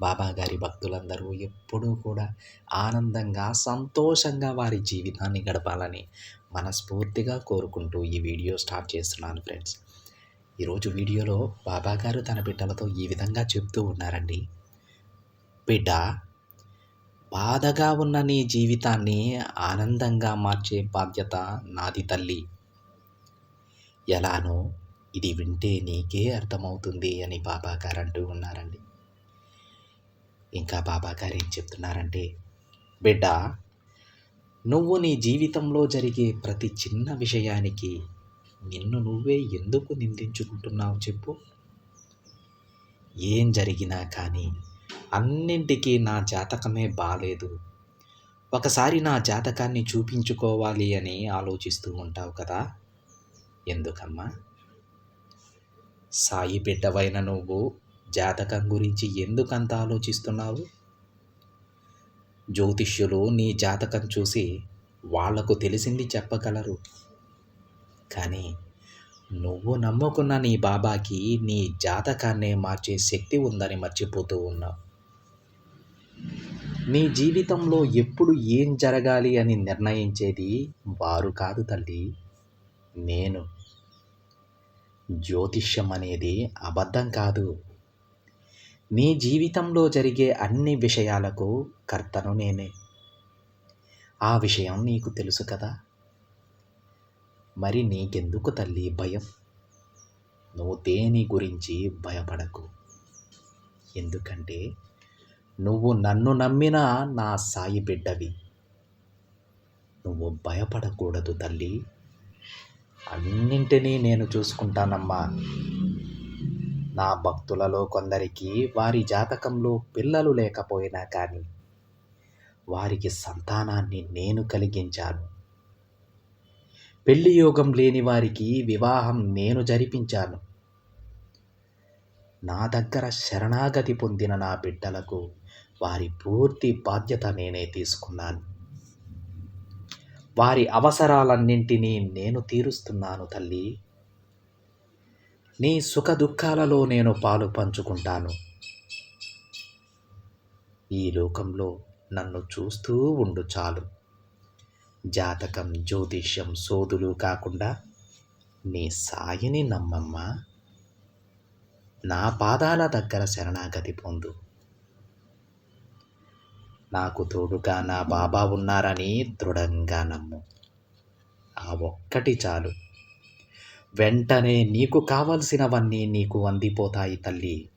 బాబాగారి భక్తులందరూ ఎప్పుడూ కూడా ఆనందంగా సంతోషంగా వారి జీవితాన్ని గడపాలని మనస్ఫూర్తిగా కోరుకుంటూ ఈ వీడియో స్టార్ట్ చేస్తున్నాను ఫ్రెండ్స్. ఈరోజు వీడియోలో బాబా గారు తన బిడ్డలతో ఈ విధంగా చెప్తూ ఉన్నారండి. బిడ్డ బాధగా ఉన్న నీ జీవితాన్ని ఆనందంగా మార్చే బాధ్యత నాది తల్లి. ఎలానో ఇది వింటే నీకే అర్థమవుతుంది అని బాబా గారు అంటూ ఉన్నారండి. ఇంకా బాబా గారు ఏం చెప్తున్నారంటే బిడ్డ నువ్వు నీ జీవితంలో జరిగే ప్రతి చిన్న విషయానికి నిన్ను నువ్వే ఎందుకు నిందించుకుంటున్నావు చెప్పు. ఏం జరిగినా కానీ అన్నింటికీ నా జాతకమే బాలేదు. ఒకసారి నా జాతకాన్ని చూపించుకోవాలి అని ఆలోచిస్తూ ఉంటావు కదా. ఎందుకమ్మా? సాయి బిడ్డవైన నువ్వు జాతకం గురించి ఎందుకంత ఆలోచిస్తున్నావు? జ్యోతిష్యులు నీ జాతకం చూసి వాళ్ళకు తెలిసింది చెప్పగలరు. కానీ నువ్వు నమ్ముకున్న నీ బాబాకి నీ జాతకాన్నే మార్చే శక్తి ఉందని మర్చిపోతూ ఉన్నావు. నీ జీవితంలో ఎప్పుడు ఏం జరగాలి అని నిర్ణయించేది వారు కాదు తల్లి నేను. జ్యోతిష్యం అనేది అబద్ధం కాదు. నీ జీవితంలో జరిగే అన్ని విషయాలకు కర్తను నేనే. ఆ విషయం నీకు తెలుసు కదా. మరి నీకెందుకు తల్లి భయం? నువ్వు దేని గురించి భయపడకు? ఎందుకంటే నువ్వు నన్ను నమ్మిన నా సాయి బిడ్డవి. నువ్వు భయపడకూడదు తల్లి. అన్నింటినీ నేను చూసుకుంటానమ్మా. నా భక్తులలో కొందరికి వారి జాతకంలో పిల్లలు లేకపోయినా కానీ వారికి సంతానాన్ని నేను కలిగించాను. పెళ్ళి యోగం లేని వారికి వివాహం నేను జరిపించాను. నా దగ్గర శరణాగతి పొందిన నా బిడ్డలకు వారి పూర్తి బాధ్యత నేనే తీసుకున్నాను. వారి అవసరాలన్నింటినీ నేను తీరుస్తున్నాను తల్లి. నీ సుఖ దుఃఖాలలో నేను పాలు పంచుకుంటాను. ఈ లోకంలో నన్ను చూస్తూ ఉండు చాలు. జాతకం జ్యోతిష్యం సోదులు కాకుండా నీ సాయిని నమ్మమ్మా. నా పాదాల దగ్గర శరణాగతి పొందు. నాకు తోడుగా నా బాబా ఉన్నారని దృఢంగా నమ్ము. ఆ ఒక్కటి చాలు. వెంటనే నీకు కావలసినవన్నీ నీకు అందిపోతాయి తల్లి.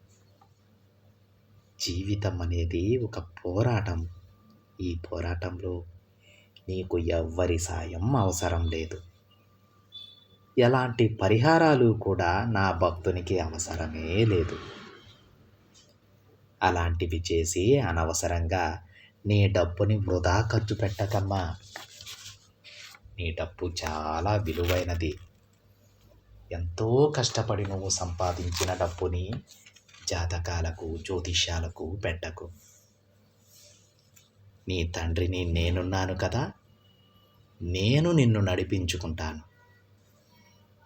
జీవితం అనేది ఒక పోరాటం. ఈ పోరాటంలో నీకు ఎవ్వరి సాయం అవసరం లేదు. ఎలాంటి పరిహారాలు కూడా నా భక్తునికి అవసరమే లేదు. అలాంటివి చేసి అనవసరంగా నీ డబ్బుని వృధా ఖర్చు పెట్టకమ్మా. నీ డబ్బు చాలా విలువైనది. ఎంతో కష్టపడి నువ్వు సంపాదించిన డబ్బుని జాతకాలకు జ్యోతిష్యాలకు పెట్టకు. నీ తండ్రిని నేనున్నాను కదా నేను నిన్ను నడిపించుకుంటాను.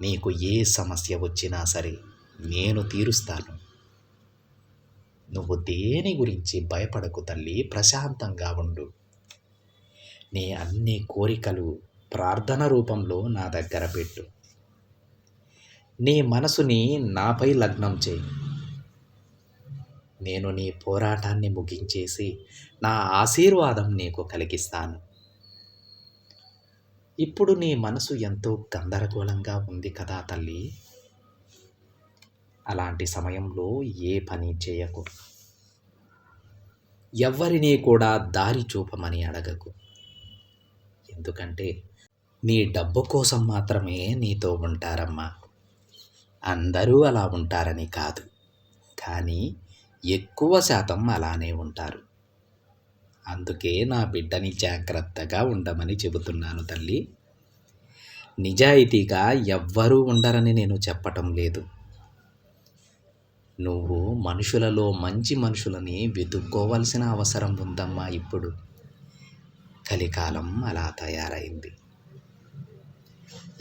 నీకు ఏ సమస్య వచ్చినా సరే నేను తీరుస్తాను. నువ్వు దేని గురించి భయపడకు తల్లి ప్రశాంతంగా ఉండు. నీ అన్ని కోరికలు ప్రార్థన రూపంలో నా దగ్గర పెట్టు. నీ మనసుని నాపై లగ్నం చేయి. నేను నీ పోరాటాన్ని ముగించేసి నా ఆశీర్వాదం నీకు కలిగిస్తాను. ఇప్పుడు నీ మనసు ఎంతో గందరగోళంగా ఉంది కదా తల్లి. అలాంటి సమయంలో ఏ పని చేయకు. ఎవ్వరినీ కూడా దారి చూపమని అడగకు. ఎందుకంటే నీ డబ్బు కోసం మాత్రమే నీతో ఉంటారమ్మా. అందరూ అలా ఉంటారని కాదు. కానీ ఎక్కువ శాతం అలానే ఉంటారు. అందుకే నా బిడ్డని జాగ్రత్తగా ఉండమని చెబుతున్నాను తల్లి. నిజాయితీగా ఎవ్వరూ ఉండరని నేను చెప్పటం లేదు. నువ్వు మనుషులలో మంచి మనుషులని వెతుక్కోవలసిన అవసరం ఉందమ్మా ఇప్పుడు. కలికాలం అలా తయారైంది.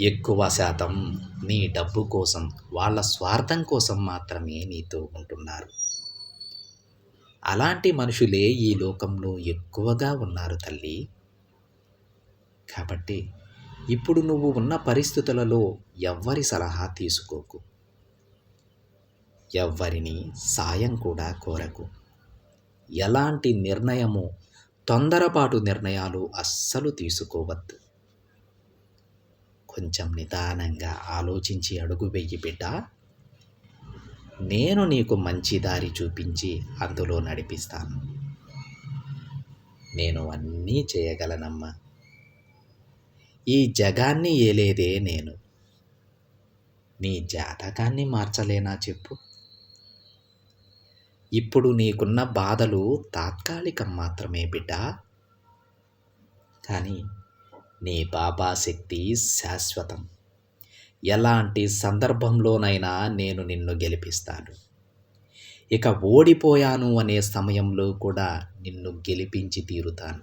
ఎక్కువ శాతం నీ డబ్బు కోసం వాళ్ళ స్వార్థం కోసం మాత్రమే నీతో ఉంటున్నారు. అలాంటి మనుషులే ఈ లోకంలో ఎక్కువగా ఉన్నారు తల్లి. కాబట్టి ఇప్పుడు నువ్వు ఉన్న పరిస్థితులలో ఎవ్వరి సలహా తీసుకోకు. ఎవ్వరిని సాయం కూడా కోరకు. ఎలాంటి నిర్ణయము తొందరపాటు నిర్ణయాలు అస్సలు తీసుకోవద్దు. కొంచెం నిదానంగా ఆలోచించి అడుగు వెయ్యి బిడ్డ. నేను నీకు మంచి దారి చూపించి అందులో నడిపిస్తాను. నేను అన్నీ చేయగలనమ్మా. ఈ జగాన్ని ఏలేదే నేను. నీ జాతకాన్ని మార్చలేనా చెప్పు. ఇప్పుడు నీకున్న బాధలు తాత్కాలికం మాత్రమే బిడ్డ. కానీ నీ బాబా శక్తి శాశ్వతం. ఎలాంటి సందర్భంలోనైనా నేను నిన్ను గెలిపిస్తాను. ఇక ఓడిపోయాను అనే సమయంలో కూడా నిన్ను గెలిపించి తీరుతాను.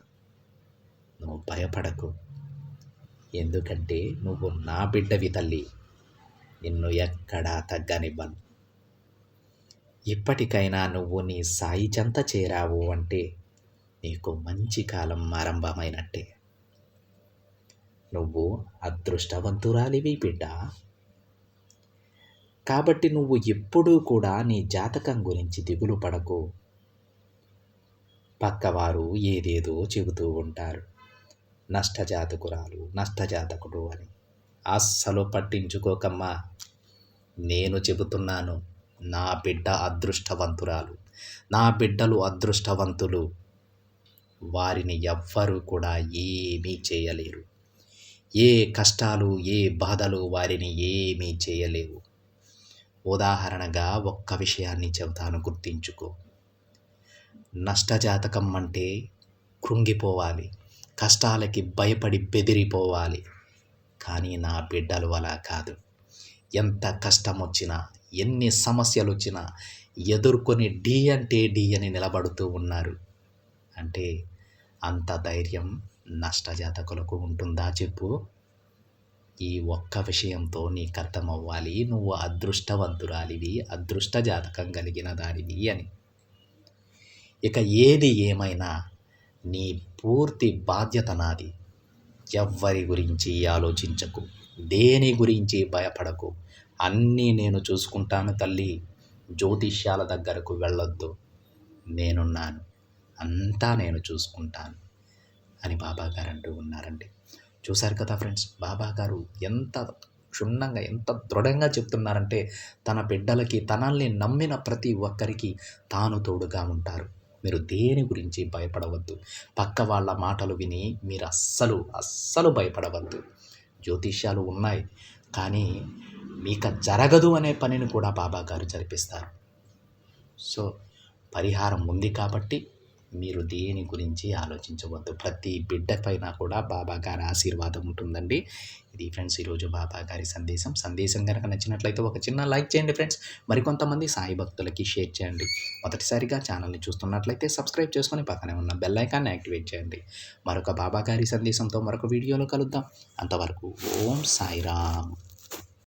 నువ్వు భయపడకు. ఎందుకంటే నువ్వు నా బిడ్డవి తల్లి. నిన్ను ఎక్కడా తగ్గనివ్వను. ఇప్పటికైనా నువ్వు నీ సాయి చెంత చేరావు అంటే నీకు మంచి కాలం ఆరంభమైనట్టే. నువ్వు అదృష్టవంతురాలివి బిడ్డ. కాబట్టి నువ్వు ఎప్పుడూ కూడా నీ జాతకం గురించి దిగులు పడకు. పక్కవారు ఏదేదో చెబుతూ ఉంటారు. నష్టజాతకురాలు నష్టజాతకుడు అని. అస్సలు పట్టించుకోకమ్మా. నేను చెబుతున్నాను నా బిడ్డ అదృష్టవంతురాలు నా బిడ్డలు అదృష్టవంతులు. వారిని ఎవ్వరూ కూడా ఏమీ చేయలేరు. ఏ కష్టాలు ఏ బాధలు వారిని ఏమీ చేయలేవు. ఉదాహరణగా ఒక్క విషయాన్ని చెబుతాను గుర్తించుకో. నష్టజాతకం అంటే కృంగిపోవాలి కష్టాలకి భయపడి బెదిరిపోవాలి. కానీ నా బిడ్డలు అలా కాదు. ఎంత కష్టం వచ్చినా ఎన్ని సమస్యలు వచ్చినా ఎదుర్కొని డి అంటే డి అని నిలబడుతూ ఉన్నారు. అంటే అంత ధైర్యం నష్టజాతకులకు ఉంటుందా చెప్పు. ఈ ఒక్క విషయంతో నీకు అర్థమవ్వాలి నువ్వు అదృష్టవంతురాలివి అదృష్ట జాతకం కలిగిన దానివి అని. ఇక ఏది ఏమైనా నీ పూర్తి బాధ్యత నాది. ఎవ్వరి గురించి ఆలోచించకు. దేని గురించి భయపడకు. అన్నీ నేను చూసుకుంటాను తల్లి. జ్యోతిష్యాల దగ్గరకు వెళ్ళొద్దు. నేనున్నాను. అంతా నేను చూసుకుంటాను. అని బాబాగారు అంటూ ఉన్నారండి. చూశారు కదా ఫ్రెండ్స్ బాబాగారు ఎంత క్షుణ్ణంగా ఎంత దృఢంగా చెప్తున్నారంటే తన బిడ్డలకి తనల్ని నమ్మిన ప్రతి ఒక్కరికి తాను తోడుగా ఉంటారు. మీరు దేని గురించి భయపడవద్దు. పక్క వాళ్ళ మాటలు విని మీరు అస్సలు అస్సలు భయపడవద్దు. జ్యోతిష్యాలు ఉన్నాయి కానీ మీక జరగదు అనే పనిని కూడా బాబా గారు జరిపిస్తారు. సో పరిహారం ఉంది కాబట్టి మీరు దేని గురించి ఆలోచించవద్దు. ప్రతి బిడ్డ పైన కూడా బాబా గారి ఆశీర్వాదం ఉంటుందండి. ఇది ఫ్రెండ్స్ ఈరోజు బాబా గారి సందేశం. సందేశం కనుక నచ్చినట్లయితే ఒక చిన్న లైక్ చేయండి ఫ్రెండ్స్. మరికొంతమంది సాయి భక్తులకి షేర్ చేయండి. మొదటిసారిగా ఛానల్ని చూస్తున్నట్లయితే సబ్స్క్రైబ్ చేసుకొని పక్కనే ఉన్న బెల్ ఐకాన్ని యాక్టివేట్ చేయండి. మరొక బాబా గారి సందేశంతో మరొక వీడియోలో కలుద్దాం. అంతవరకు ఓం సాయిరామ్.